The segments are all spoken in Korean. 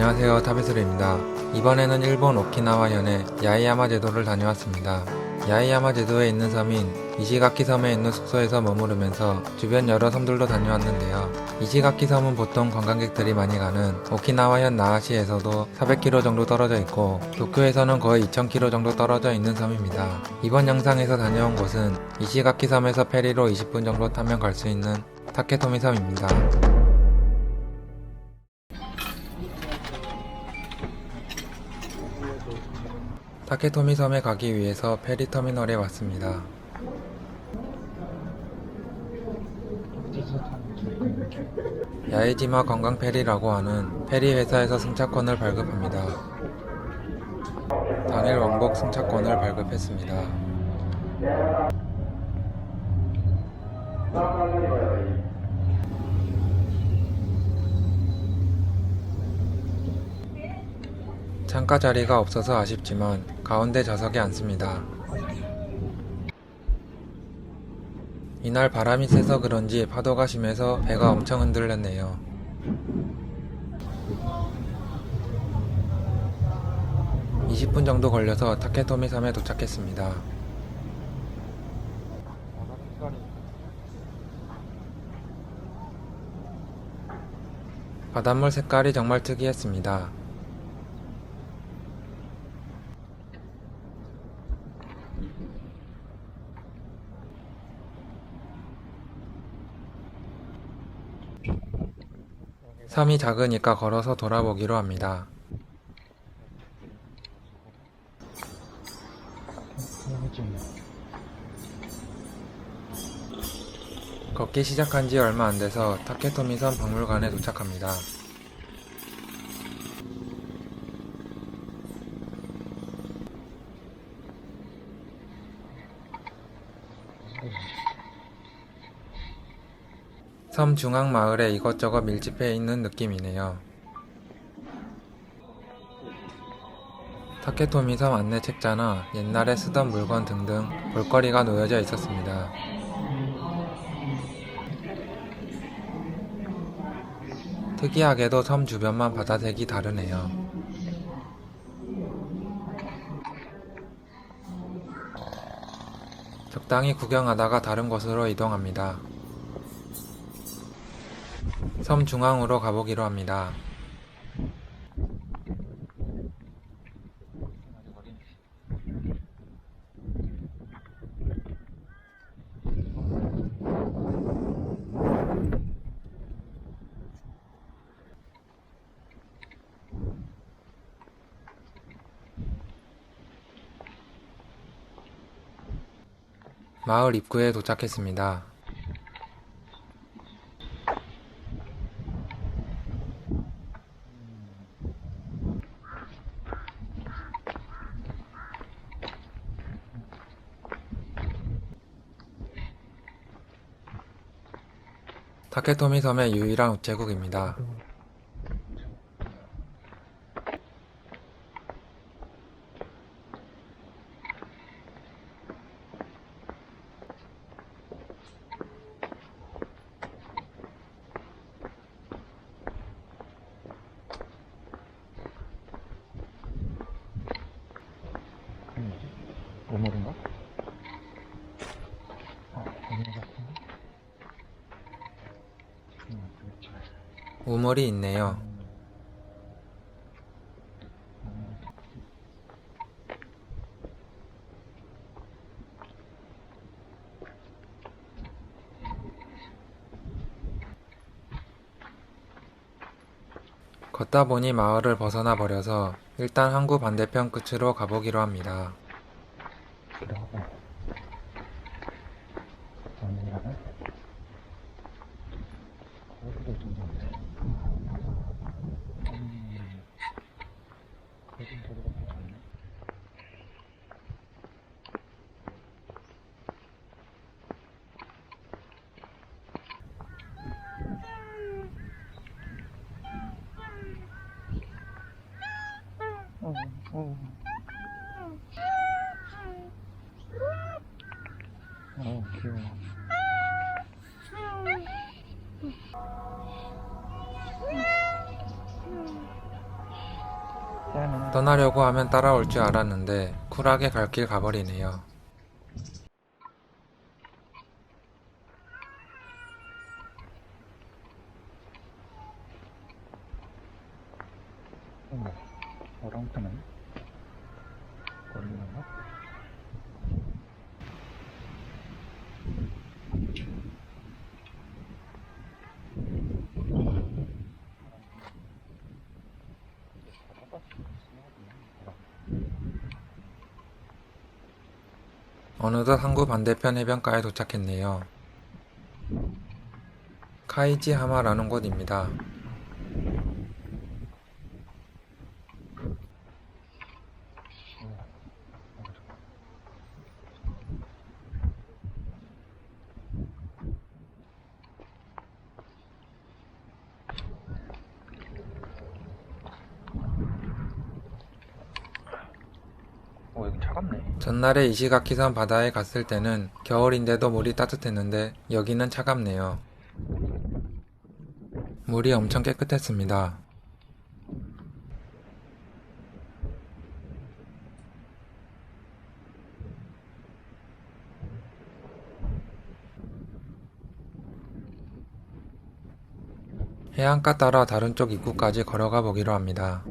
안녕하세요 타베스르입니다. 이번에는 일본 오키나와 현의 야이야마 제도를 다녀왔습니다. 야이야마 제도에 있는 섬인 이시가키 섬에 있는 숙소에서 머무르면서 주변 여러 섬들도 다녀왔는데요. 이시가키 섬은 보통 관광객들이 많이 가는 오키나와현 나하시에서도 400km 정도 떨어져 있고 도쿄에서는 거의 2000km 정도 떨어져 있는 섬입니다. 이번 영상에서 다녀온 곳은 이시가키 섬에서 페리로 20분 정도 타면 갈 수 있는 타케토미 섬입니다. 타케토미 섬에 가기 위해서 페리 터미널에 왔습니다. 야에지마 관광 페리라고 하는 페리 회사에서 승차권을 발급합니다. 당일 왕복 승차권을 발급했습니다. 창가 자리가 없어서 아쉽지만 가운데 좌석에 앉습니다. 이날 바람이 세서 그런지 파도가 심해서 배가 엄청 흔들렸네요. (20분) 정도 걸려서 타케토미 섬에 도착했습니다. 바닷물 색깔이 정말 특이했습니다. 섬이 작으니까 걸어서 돌아보기로 합니다. 걷기 시작한 지 얼마 안 돼서 타케토미 섬 박물관에 도착합니다. 섬 중앙 마을에 이것저것 밀집해 있는 느낌이네요. 타케토미 섬 안내 책자나 옛날에 쓰던 물건 등등 볼거리가 놓여져 있었습니다. 특이하게도 섬 주변만 바다색이 다르네요. 적당히 구경하다가 다른 곳으로 이동합니다. 섬 중앙으로 가보기로 합니다. 마을 입구에 도착했습니다. 타케토미 섬의 유일한 우체국입니다. 오물인가? 아, 오물 같은데? 음, 그렇죠. 우물이 있네요. 걷다 보니 마을을 벗어나 버려서 일단 항구 반대편 끝으로 가보기로 합니다. 들어가봐. 오물이라나? 거기도 정도인데. 음, 거긴 도로가 더 좋네. 어, 어. 어, 귀여워. 미안해. 떠나려고 하면 따라올 줄 알았는데 쿨하게 갈 길 가버리네요. 어머? 걸리는가? 어느덧 항구 반대편 해변가에 도착했네요. 카이지 하마라는 곳입니다. 어, 여기 차갑네. 전날에 이시가키섬 바다에 갔을 때는 겨울인데도 물이 따뜻했는데 여기는 차갑네요. 물이 엄청 깨끗했습니다. 해안가 따라 다른 쪽 입구까지 걸어가 보기로 합니다.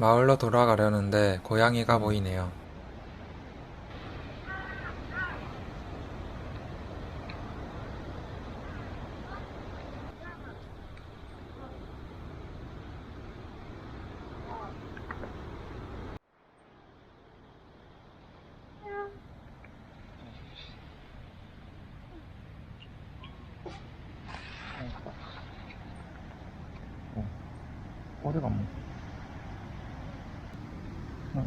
마을로 돌아가려는데 고양이가 보이네요. 어, 꼬리가 뭐. 어.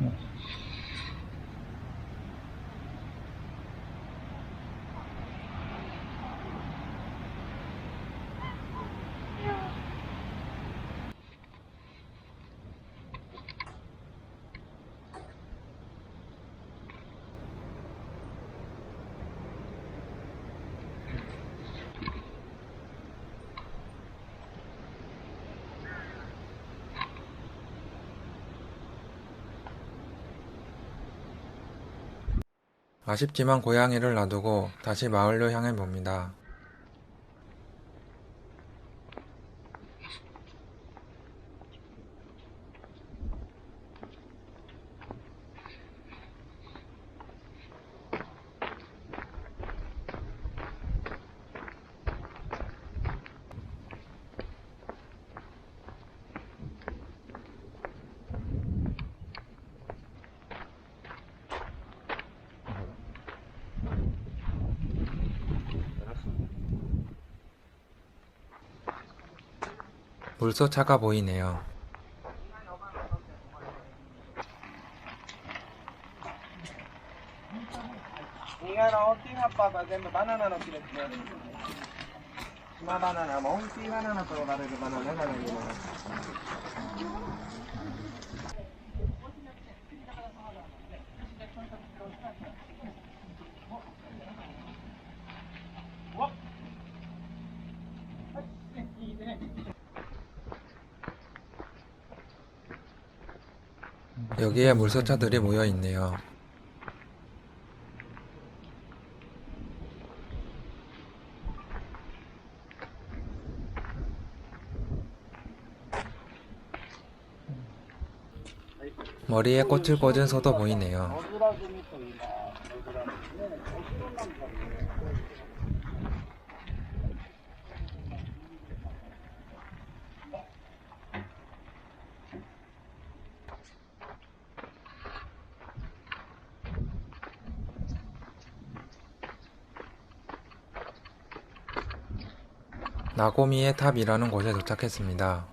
어. 아쉽지만 고양이를 놔두고 다시 마을로 향해 봅니다. 물소차가 보이네요. 여기에 물소차들이 모여 있네요. 머리에 꽃을 꽂은 소도 보이네요. 나고미의 탑이라는 곳에 도착했습니다.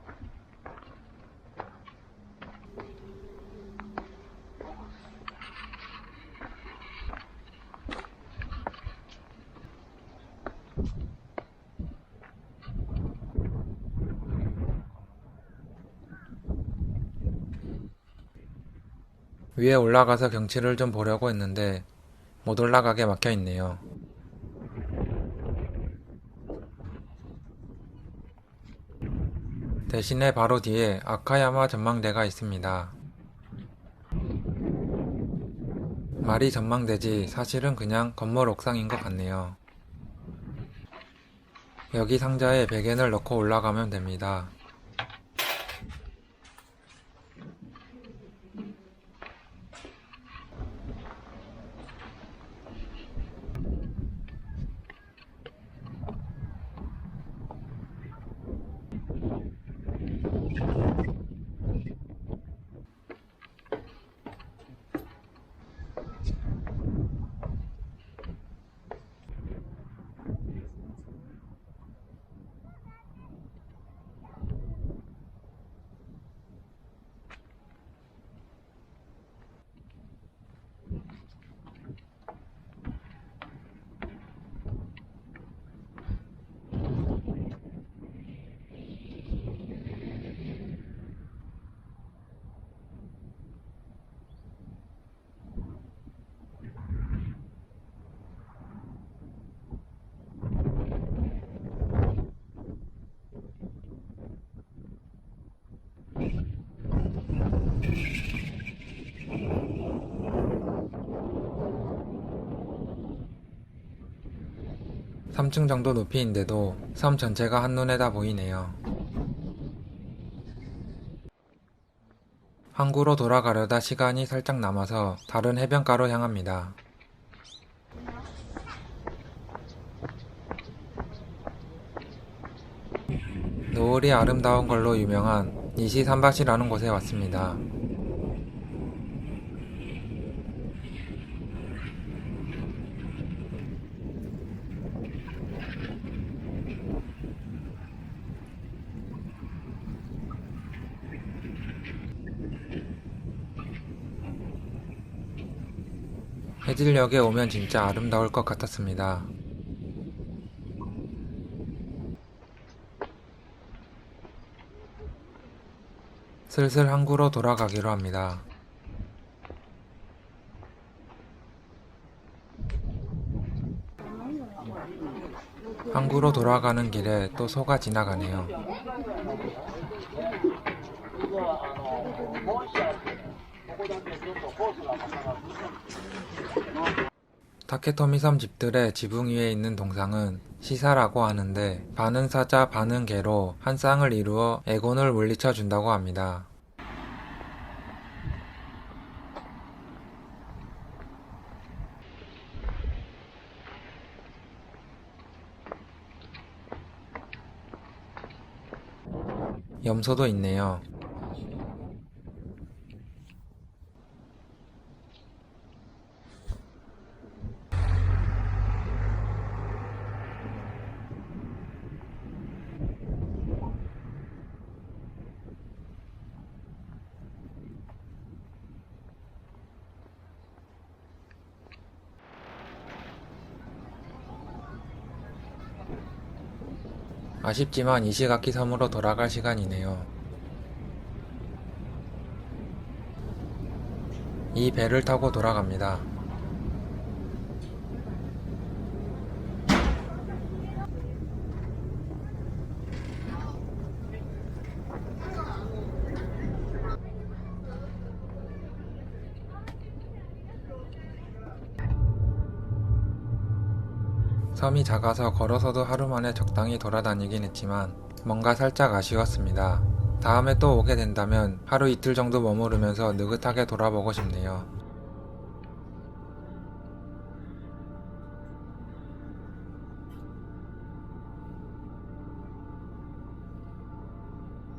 위에 올라가서 경치를 좀 보려고 했는데 못 올라가게 막혀 있네요. 대신에 바로 뒤에 아카야마 전망대가 있습니다. 말이 전망대지 사실은 그냥 건물 옥상인 것 같네요. 여기 상자에 베겐을 넣고 올라가면 됩니다. 삼층 정도 높이인데도 섬 전체가 한눈에 다 보이네요. 항구로 돌아가려다 시간이 살짝 남아서 다른 해변가로 향합니다. 노을이 아름다운 걸로 유명한 니시산밭이라는 곳에 왔습니다. 해질녘에 오면 진짜 아름다울 것 같았습니다. 슬슬 항구로 돌아가기로 합니다. 항구로 돌아가는 길에 또 소가 지나가네요. 타케토미 섬 집들의 지붕 위에 있는 동상은 시사라고 하는데 반은 사자 반은 개로 한 쌍을 이루어 애곤을 물리쳐 준다고 합니다. 염소도 있네요. 아쉽지만 이시가키 섬으로 돌아갈 시간이네요. 이 배를 타고 돌아갑니다. 섬이 작아서 걸어서도 하루 만에 적당히 돌아다니긴 했지만 뭔가 살짝 아쉬웠습니다. 다음에 또 오게 된다면 하루 이틀 정도 머무르면서 느긋하게 돌아보고 싶네요.